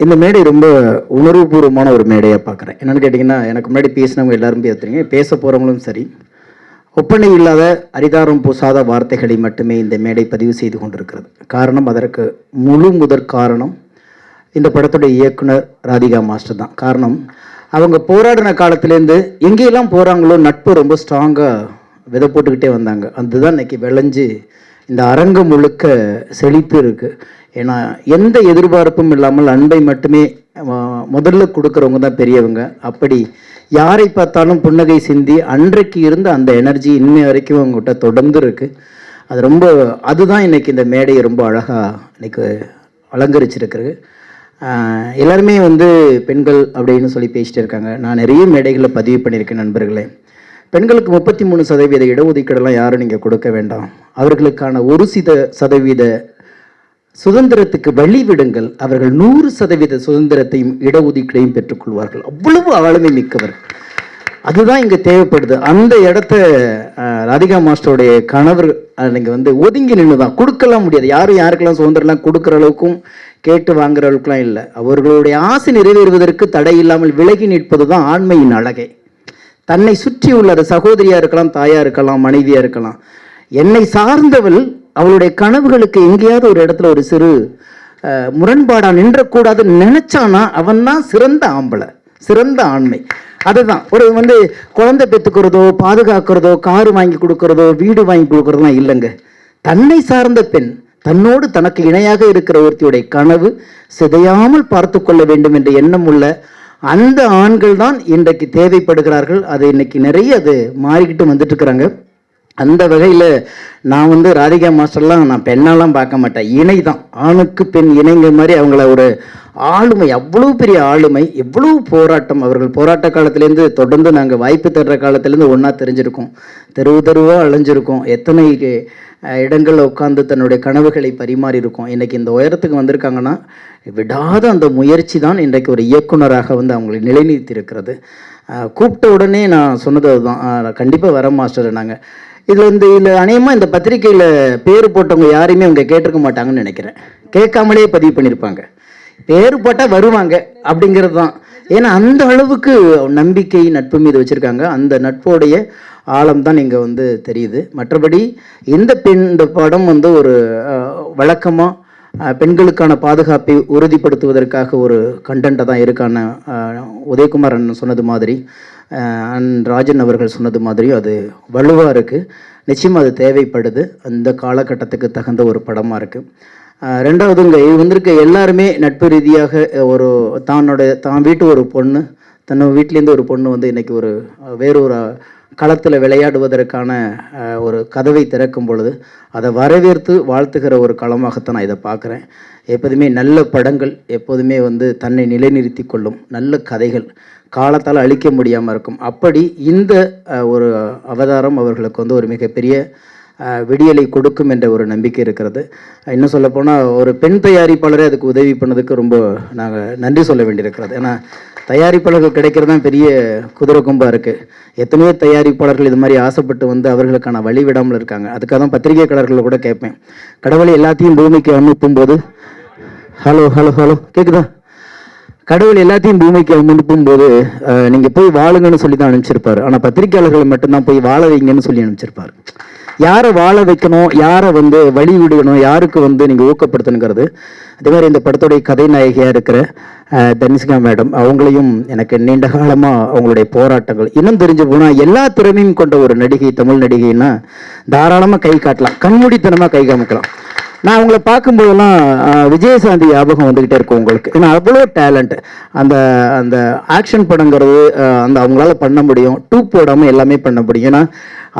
இந்த மேடை ரொம்ப உணர்வுபூர்வமான ஒரு மேடையாக பார்க்குறேன். என்னென்னு கேட்டிங்கன்னா எனக்கு முன்னாடி பேசினவங்க எல்லாரும் பேசுறீங்க பேச போகிறவங்களும் சரி ஒப்பனை இல்லாத அரிதாரம் பூசாத வார்த்தைகளை மட்டுமே இந்த மேடை பதிவு செய்து கொண்டிருக்கிறது. காரணம் அதற்கு முழு முதற் காரணம் இந்த படத்துடைய இயக்குனர் ராதிகா மாஸ்டர் தான். காரணம் அவங்க போராடின காலத்துலேருந்து எங்கேயெல்லாம் போகிறாங்களோ நட்பு ரொம்ப ஸ்ட்ராங்காக விதை போட்டுக்கிட்டே வந்தாங்க. அதுதான் இன்னைக்கு விளைஞ்சு இந்த அரங்கம் முழுக்க செழித்து இருக்கு. ஏன்னா எந்த எதிர்பார்ப்பும் இல்லாமல் அன்பை மட்டுமே முதல்ல கொடுக்குறவங்க தான் பெரியவங்க. அப்படி யாரை பார்த்தாலும் புன்னகை சிந்தி அன்றைக்கு இருந்த அந்த எனர்ஜி இன்னை வரைக்கும் அவங்ககிட்ட தொடர்ந்து இருக்கு. அது ரொம்ப அதுதான் இன்னைக்கு இந்த மேடையை ரொம்ப அழகாக இன்னைக்கு அலங்கரிச்சிருக்கிறது. எல்லாருமே வந்து பெண்கள் அப்படின்னு சொல்லி பேசிட்டு இருக்காங்க. நான் நிறைய மேடைகளில் பதிவு பண்ணியிருக்கேன் நண்பர்களே. பெண்களுக்கு முப்பத்தி மூணு சதவீத இடஒதுக்கீடெல்லாம் யாரும் நீங்கள் கொடுக்க வேண்டாம். அவர்களுக்கான ஒரு சித சதவீத சுதந்திரத்துக்கு வழி விடுங்கள். அவர்கள் நூறு சதவீத சுதந்திரத்தையும் இடஒதுக்கீடையும் பெற்றுக்கொள்வார்கள் அவ்வளவு ஆளுமை மிக்கவர்கள் அதுதான் இங்கே தேவைப்படுது. அந்த இடத்த ராதிகா மாஸ்டருடைய கணவர் நீங்கள் வந்து ஒதுங்கி நின்று தான் கொடுக்கலாம் முடியாது. யாரும் யாருக்கெல்லாம் சுதந்திரம்லாம் கொடுக்குற அளவுக்கும் கேட்டு வாங்குற அளவுக்குலாம் இல்லை. அவர்களுடைய ஆசை நிறைவேறுவதற்கு தடை இல்லாமல் விலகி நிற்பது தான் ஆண்மையின் அழகை. தன்னை சுற்றி உள்ள அது சகோதரியா இருக்கலாம் தாயா இருக்கலாம் மனைவியா இருக்கலாம். என்னை சார்ந்தவள் அவளுடைய கனவுகளுக்கு எங்கேயாவது ஒரு இடத்துல ஒரு சிறு முரண்பாடாக முரண்பாடா நின்றக்கூடாதுன்னு நினைச்சானா அவன் தான் சிறந்த ஆம்பளை சிறந்த ஆண்மை. அதுதான். ஒரு வந்து குழந்தை பெற்றுக்கிறதோ பாதுகாக்கிறதோ காரு வாங்கி கொடுக்கறதோ வீடு வாங்கி கொடுக்கறதோலாம் இல்லைங்க. தன்னை சார்ந்த பெண் தன்னோடு தனக்கு இணையாக இருக்கிற ஒருத்தியுடைய கனவு சிதையாமல் பார்த்து கொள்ள வேண்டும் என்ற எண்ணம் உள்ள அந்த ஆண்கள் தான் இன்றைக்கு தேவைப்படுகிறார்கள். அது இன்னைக்கு நிறைய அது மாறிக்கிட்டு வந்துட்டு இருக்கிறாங்க அந்த வகையில் நான் வந்து ராதிகா மாஸ்டர்லாம் நான் பெண்ணாலாம் பார்க்க மாட்டேன். இணை தான் ஆணுக்கு பெண் இணைங்க மாதிரி அவங்கள ஒரு ஆளுமை அவ்வளோ பெரிய ஆளுமை எவ்வளோ போராட்டம். அவர்கள் போராட்ட காலத்துலேருந்து தொடர்ந்து நாங்கள் வாய்ப்பு தர்ற காலத்துலேருந்து ஒன்றா தெரிஞ்சிருக்கோம். தெருவு தெருவாக அலைஞ்சிருக்கோம். எத்தனை இடங்களில் உட்காந்து தன்னுடைய கனவுகளை பரிமாறி இருக்கும் இன்றைக்கி இந்த உயரத்துக்கு வந்திருக்காங்கன்னா விடாத அந்த முயற்சி தான் இன்றைக்கு ஒரு இயக்குனராக வந்து அவங்களை நிலைநிறுத்தி இருக்கிறது கூப்பிட்ட உடனே நான் சொன்னது அதுதான். கண்டிப்பாக வர மாஸ்டர் நாங்கள் இதில் வந்து இதில் அநேகமாக இந்த பத்திரிக்கையில் பேர் போட்டவங்க யாரையுமே அவங்க கேட்டிருக்க மாட்டாங்கன்னு நினைக்கிறேன். கேட்காமலே பதிவு பண்ணியிருப்பாங்க. பேர் போட்டால் வருவாங்க அப்படிங்கிறது தான். ஏன்னா அந்த அளவுக்கு நம்பிக்கை நட்பு மீது வச்சுருக்காங்க. அந்த நட்போடைய ஆழம் தான் இங்கே வந்து தெரியுது. மற்றபடி இந்த பெண் இந்த படம் வந்து ஒரு வழக்கமாக பெண்களுக்கான பாதுகாப்பை உறுதிப்படுத்துவதற்காக ஒரு கண்டென்ட்டை தான் இருக்கான உதயகுமார் அண்ணன் சொன்னது மாதிரி அன் அண்ட் ராஜன் அவர்கள் சொன்னது மாதிரி அது வலுவாக இருக்குது நிச்சயமாக அது தேவைப்படுது. அந்த காலகட்டத்துக்கு தகுந்த ஒரு படமாக இருக்குது ரெண்டாவதுங்க இது வந்திருக்க எல்லாருமே நட்பு ரீதியாக ஒரு தன்னோட தான் வீட்டு ஒரு பொண்ணு தன்னோட வீட்டிலேருந்து ஒரு பொண்ணு வந்து இன்றைக்கி ஒரு வேறொரு களத்தில் விளையாடுவதற்கான ஒரு கதவை திறக்கும் பொழுது அதை வரவேற்று வாழ்த்துகிற ஒரு களமாகத்தான் நான் இதை பார்க்குறேன். எப்போதுமே நல்ல படங்கள் எப்போதுமே வந்து தன்னை நிலைநிறுத்தி கொள்ளும் நல்ல கதைகள் காலத்தால் அழிக்க முடியாமல் இருக்கும். அப்படி இந்த ஒரு அவதாரம் அவர்களுக்கு வந்து ஒரு மிகப்பெரிய விடியலை கொடுக்கும் என்ற ஒரு நம்பிக்கை இருக்கிறது. இன்னும் சொல்லப்போனால் ஒரு பெண் தயாரிப்பாளரே அதுக்கு உதவி பண்ணதுக்கு ரொம்ப நாங்கள் நன்றி சொல்ல வேண்டியிருக்கிறது. ஏன்னா தயாரிப்பாளர்கள் கிடைக்கிறது தான் பெரிய குதிரை கும்பாக இருக்குது எத்தனையோ தயாரிப்பாளர்கள் இது மாதிரி ஆசைப்பட்டு வந்து அவர்களுக்கான வழி விடாமல் இருக்காங்க. அதுக்காக தான் பத்திரிகையாளர்களை கூட கேட்பேன். கடவுளை எல்லாத்தையும் பூமிக்கு அனுப்பும் போது ஹலோ ஹலோ ஹலோ கேட்குதா கடவுள் எல்லாத்தையும் பூமிக்கு அனுப்பும் போது நீங்கள் போய் வாழுங்கன்னு சொல்லி தான் அனுப்பிச்சிருப்பாரு. ஆனால் பத்திரிகையாளர்களை மட்டும்தான் போய் வாழ வைங்கன்னு சொல்லி அனுப்பிச்சிருப்பாரு. யாரை வாழ வைக்கணும் யாரை வந்து வழி விடணும் யாருக்கு வந்து நீங்கள் ஊக்கப்படுத்தணுங்கிறது. அதே மாதிரி இந்த படத்துடைய கதைநாயகியாக இருக்கிற அஹ், தனிஷ்கா மேடம் அவங்களையும் எனக்கு நீண்ட காலமாக அவங்களுடைய போராட்டங்கள் இன்னும் தெரிஞ்சு போனால் எல்லா திறமையும் கொண்ட ஒரு நடிகை தமிழ் நடிகைன்னா தாராளமாக கை காட்டலாம் கண்மூடித்தனமாக கை காமிக்கலாம். நான் அவங்கள பார்க்கும்போதெல்லாம் விஜயசாந்தி ஞாபகம் வந்துக்கிட்டே இருக்கும் உங்களுக்கு. ஏன்னா அவ்வளோ டேலண்ட் அந்த அந்த ஆக்ஷன் படங்கிறது அந்த அவங்களால பண்ண முடியும். டூப் போடாமல் எல்லாமே பண்ண முடியும். ஏன்னா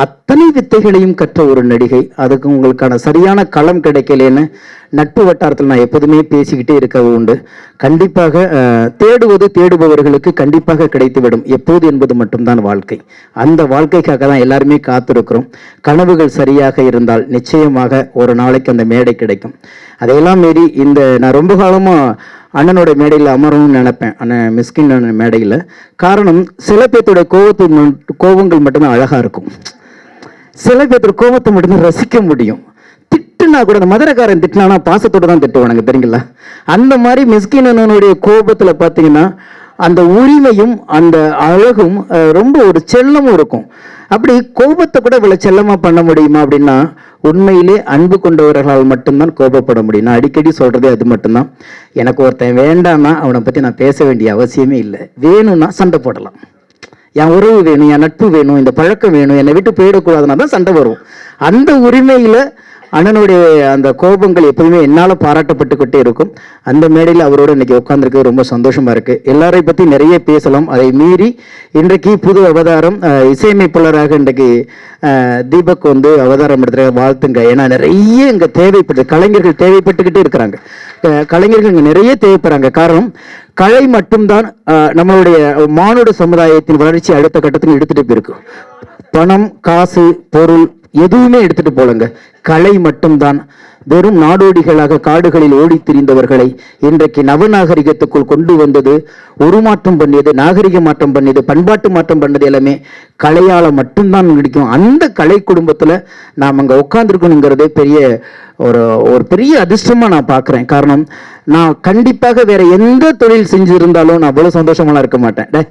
அத்தனை வித்தைகளையும் கற்ற ஒரு நடிகை. அதுக்கு உங்களுக்கான சரியான களம் கிடைக்கலன்னு நட்பு வட்டாரத்தில் நான் எப்போதுமே பேசிக்கிட்டே இருக்கவும் உண்டு. கண்டிப்பாக தேடுவது தேடுபவர்களுக்கு கண்டிப்பாக கிடைத்துவிடும். எப்போது என்பது மட்டும்தான் வாழ்க்கை. அந்த வாழ்க்கைக்காக தான் எல்லாருமே காத்திருக்கிறோம். கனவுகள் சரியாக இருந்தால் நிச்சயமாக ஒரு நாளைக்கு அந்த மேடை கிடைக்கும். அதையெல்லாம் மீறி இந்த நான் ரொம்ப காலமாக அண்ணனோட மேடையில் அமரணும்னு நினைப்பேன். அண்ணன் மிஸ்கின் அண்ணன் மேடையில். காரணம் சில பேர்த்தோட கோவத்து கோபங்கள் கோவங்கள் மட்டும்தான் அழகாக இருக்கும். சில பேர் கோபத்தை மட்டும்தான் ரசிக்க முடியும். திட்டுனா கூட அந்த மதுரக்காரன் திட்டினா பாசத்தோட தான் திட்டுவானுங்க தெரியுங்களா? அந்த மாதிரி மிஸ்கினனுடைய கோபத்தில் பார்த்தீங்கன்னா அந்த உரிமையும் அந்த அழகும் ரொம்ப ஒரு செல்லமும் இருக்கும். அப்படி கோபத்தை கூட இவ்வளோ செல்லமாக பண்ண முடியுமா அப்படின்னா உண்மையிலே அன்பு கொண்டவர்களால் மட்டும்தான் கோபப்பட முடியும். நான் அடிக்கடி சொல்கிறதே அது மட்டும்தான். எனக்கு ஒருத்தன் வேண்டாம்னா அவனை பற்றி நான் பேச வேண்டிய அவசியமே இல்லை. வேணும்னா சண்டை போடலாம். என் உறவு வேணும் என் நட்பு வேணும் இந்த பழக்கம் வேணும் என்னை விட்டு போயிடக்கூடாதுன்னா தான் சண்டை வரும். அந்த உரிமையில் அண்ணனுடைய அந்த கோபங்கள் எப்போதுமே என்னால் பாராட்டப்பட்டுக்கிட்டே இருக்கும். அந்த மேடையில் அவரோட இன்னைக்கு உட்காந்துருக்கு ரொம்ப சந்தோஷமா இருக்கு. எல்லாரை பற்றி நிறைய பேசலாம். அதை மீறி இன்றைக்கு புது அவதாரம் இசையமைப்பாளராக இன்றைக்கு தீபக் வந்து அவதாரம் எடுத்துற வாழ்த்துங்க. ஏன்னா நிறைய இங்கே தேவைப்பட்டு கலைஞர்கள் தேவைப்பட்டுக்கிட்டே இருக்கிறாங்க. கலைஞர்கள் இங்கே நிறைய தேவைப்படுறாங்க. காரணம் கலை மட்டும்தான் நம்மளுடைய மானுட சமுதாயத்தின் வளர்ச்சி அடுத்த கட்டத்துக்கு எடுத்துட்டு போயிருக்கு பணம் காசு பொருள் எதுவுமே எடுத்துட்டு போலங்க கலை மட்டும்தான். வெறும் நாடோடிகளாக காடுகளில் ஓடித் திரிந்தவர்களை இன்றைக்கு நவநாகரிகத்துக்குள் கொண்டு வந்தது உருமாற்றம் பண்ணியது நாகரிக மாற்றம் பண்ணியது பண்பாட்டு மாற்றம் பண்ணது எல்லாமே கலையால மட்டும்தான் கிடைக்கும் அந்த கலை குடும்பத்துல நாம் அங்க உட்காந்துருக்கணுங்கிறதே பெரிய ஒரு ஒரு பெரிய அதிர்ஷ்டமா நான் பார்க்கிறேன். காரணம் நான் கண்டிப்பாக வேற எந்த தொழில் செஞ்சிருந்தாலும் நான் அவ்வளவு சந்தோஷமா இருக்க மாட்டேன். டேய்,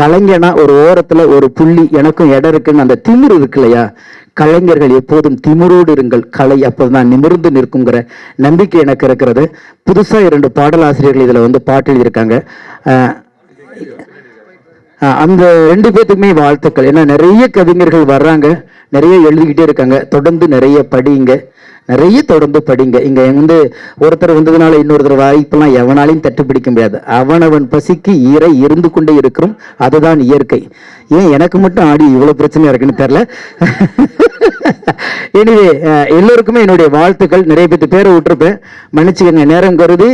கலைஞனா ஒரு ஓரத்துல ஒரு புள்ளி எனக்கும் இடம் இருக்குன்னு அந்த திமிரு இருக்கு இல்லையா? கலைஞர்கள் எப்போதும் திமிரோடு இருங்கள். கலை அப்போதான் நிமிர்ந்து நிற்குங்கிற நம்பிக்கை எனக்கு இருக்கிறது. புதுசா இரண்டு பாடலாசிரியர்கள் இதுல வந்து பாட்டு எழுதியிருக்காங்க அந்த ரெண்டு பேத்துக்குமே வாழ்த்துக்கள். ஏன்னா நிறைய கவிஞர்கள் வர்றாங்க. நிறைய எழுதிக்கிட்டே இருக்காங்க. தொடர்ந்து நிறைய படிங்க. நிறைய தொடர்ந்து படிங்க. இங்கே வந்து ஒருத்தர் வந்ததுனால இன்னொருத்தர் வாய்ப்பெல்லாம் எவனாலையும் தட்டு பிடிக்க முடியாது. அவனவன் பசிக்கு ஈரை இருந்து கொண்டே இருக்கிறோம். அதுதான் இயற்கை. ஏன் எனக்கு மட்டும் ஆடி இவ்வளோ பிரச்சனையாக இருக்குன்னு தெரில எனவே எல்லோருக்குமே என்னுடைய வாழ்த்துக்கள். நிறைய பேர்த்து பேரை விட்டுருப்பேன். மன்னிச்சுக்கங்க. நேரம் கருதி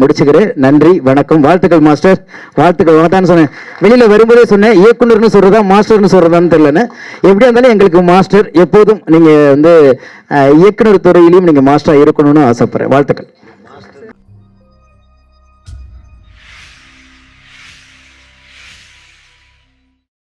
முடிச்சுக்கிறேன். நன்றி வணக்கம். வாழ்த்துக்கள் மாஸ்டர். வாழ்த்துக்கள் தான் சொன்னேன். வெளியில் வரும்போதே சொன்னேன். இயக்குனர்னு சொல்கிறதா மாஸ்டர்னு சொல்கிறதான்னு தெரியலன்னு. எப்படியா இருந்தாலும் எங்களுக்கு மாஸ்டர் எப்போதும் நீங்கள் வந்து இயக்குனர் துறையிலையும் நீங்க மாஸ்டரா இருக்கணும்னு ஆசைப்பட்றேன். வாழ்த்துக்கள்.